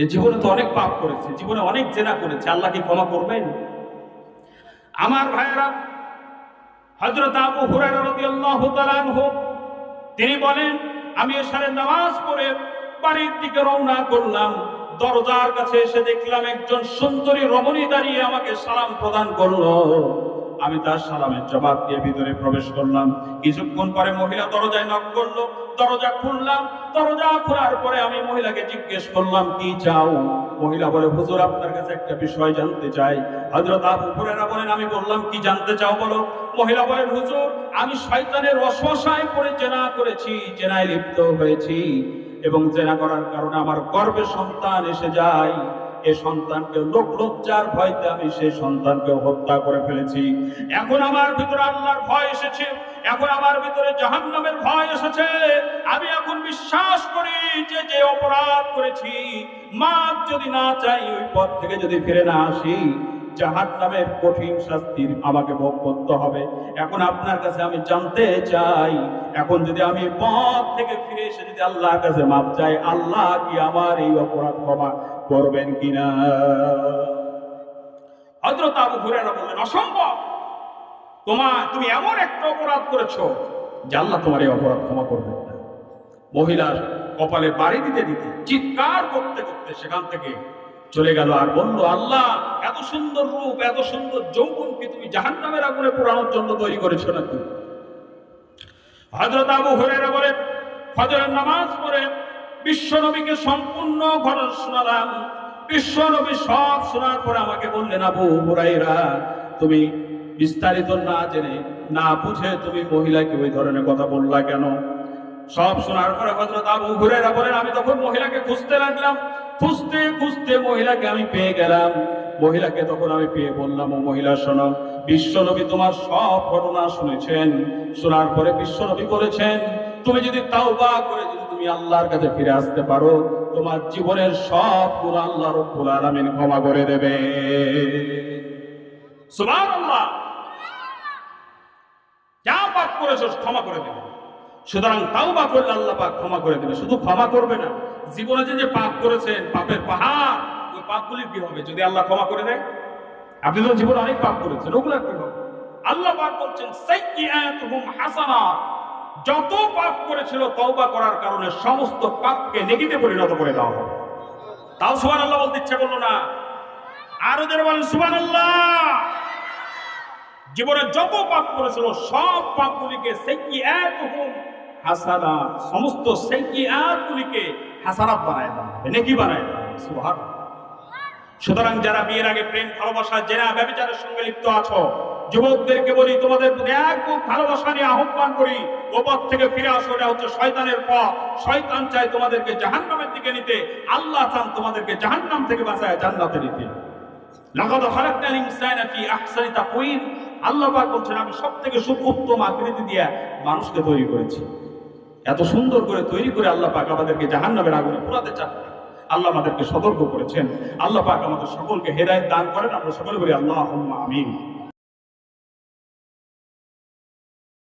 যে জীবনে তো অনেক পাপ করেছে, জীবনে অনেক জেনা করেছে আল্লাহ কি ক্ষমা করবেন? আমার ভাইয়েরা হজরত আবু আনহু, তিনি বলেন, আমি এসারে নামাজ পড়ে বাড়ির দিকে রওনা করলাম, দরজার কাছে এসে দেখলাম একজন সুন্দরী রমণী দাঁড়িয়ে আমাকে সালাম প্রদান করল। আমি তার সালামের জবাব দিয়ে ভিতরে প্রবেশ করলাম। কিছুক্ষণ পরে মহিলা দরজায় নক করল। দরজা খুললাম। দরজা খোলার পরে আমি মহিলাকে জিজ্ঞেস করলাম, কি চাও? মহিলা বলে, হুজুর, আপনার কাছে একটা বিষয় জানতে চাই। হযরত আবু বলেন, আমি বললাম, কি জানতে চাও বলো? মহিলা বলেন, হুজুর, আমি শয়তানের অশ্বাসায় পড়ে জেনা করেছি, জেনায় লিপ্ত হয়েছি এবং জেনা করার কারণে আমার গর্ভে সন্তান এসে যায়। এ সন্তানকে লোক লজ্জার ভয়তে আমি সেই সন্তানকে হত্যা করে ফেলেছি। এখন আমার ভিতরে আল্লাহর ভয় এসেছে। এখন আমার ভিতরে জাহান্নামের ভয় এসেছে। আমি এখন বিশ্বাস করি যে যে অপরাধ করেছি, মাপ যদি না চাই, ওই পথ থেকে যদি ফিরে না আসি জাহান্নামের কঠিন শাস্তির আমাকে ভোগ করতে হবে। এখন আপনার কাছে আমি জানতে চাই, এখন যদি আমি পথ থেকে ফিরে এসে যদি আল্লাহর কাছে মাপ চাই, আল্লাহ কি আমার এই অপরাধ ক্ষমা করবেন কিনা? হযরত আবু বললেন, অসম্ভব! তোমার, তুমি এমন একটা অপরাধ করেছ যে আল্লাহ তোমার এই অপরাধ ক্ষমা করবেন না। মহিলার কপালে বাড়ি দিতে দিতে, চিৎকার করতে করতে সেখান থেকে চলে গেল। আর বলল, আল্লাহ, এত সুন্দর রূপ, এত সুন্দর যৌবনকে তুমি জাহান্নামের আগুনে পোড়ানোর জন্য তৈরি করেছ নাকি? হযরত আবু হুরায়রা বলে, ফজরের নামাজ পড়ে বিশ্ব নবীকে সম্পূর্ণ ঘটনা শোনালাম। বিশ্ব নবী সব শোনার পরে আমাকে বললেন, আবু হুরায়রা, তুমি বিস্তারিত না জেনে, না বুঝে তুমি মহিলাকে ওই ধরনের কথা বললা কেন? সব শোনার পরে হজরত আবু হুরায়রা বলেন, আমি তখন মহিলাকে খুঁজতে লাগলাম। খুঁজতে খুঁজতে মহিলাকে আমি পেয়ে গেলাম। মহিলাকে তখন আমি পেয়ে বললাম, ও মহিলা, শোনো, বিশ্বনবী তোমার সব ঘটনা শুনেছেন। শোনার পরে বিশ্বনবী বলেছেন, তুমি যদি তাও তাওবা করে যদি তুমি আল্লাহর কাছে ফিরে আসতে পারো, তোমার জীবনের সব গুণ আল্লাহ রব্বুল আলামিন ক্ষমা করে দেবে। সুবহানাল্লাহ। যা পাপ করেছ ক্ষমা করে দেবে। সুতরাং তাওবা করলে আল্লাহ পাক ক্ষমা করে দেবে। শুধু ক্ষমা করবে না, জীবনে যে যে পাপ করেছেন, পাপের পাহাড়, ওই পাপগুলি কি হবে? যদি আল্লাহ ক্ষমা করে দেয়? আপনি তো জীবনে অনেক পাপ করেছেন, ওগুলো কি হবে? আল্লাহ পাক বলছেন হাসানাত যত পাপ করেছিল তওবা করার কারণে সমস্ত পাপকে নেগেটিভে পরিণত করে হবে। তাও সুবহানাল্লাহ বলতে ইচ্ছা করল না? আরও যারা বলেন, সুবহানাল্লাহ! জীবনে যত পাপ করেছিল, সব পাপগুলিকে সাইয়্যাতুহুম হাসানাত সমস্ত সাইয়্যাতগুলিকে হাসানাত বানায় দেওয়া নেকি বানায় দেওয়া হবে সুতরাং যারা বিয়ের আগে প্রেম, ভালোবাসা, জেনা, ব্যবচারের সঙ্গে লিপ্ত আছো, যুবকদেরকে বলি, তোমাদের এক ভালোবাসা নিয়ে আহ্বান করি ও থেকে ফিরে আসো, এটা হচ্ছে শয়তানের পথ। শয়তান চায় তোমাদেরকে জাহান্নামের দিকে নিতে, আল্লাহ চান তোমাদেরকে জাহান্নাম থেকে বাঁচায় জান্নাতে নিতে। লাকাদ খালাকনাল ইনসানা ফি আহসানি তাকওয়িম। আল্লাহ পাক বলছেন, আমি সবথেকে উত্তম আকৃতি দিয়ে মানুষকে তৈরি করেছি। এত সুন্দর করে তৈরি করে আল্লাহ পাক আমাদেরকে জাহান নামের আগুনে পোড়াতে চান। আল্লাহ আমাদেরকে সতর্ক করেছেন। আল্লাহ পাক আমাদের সকলকে হেদায়ত দান করেন। আমরা সকলে বলি আল্লাহ আমিন।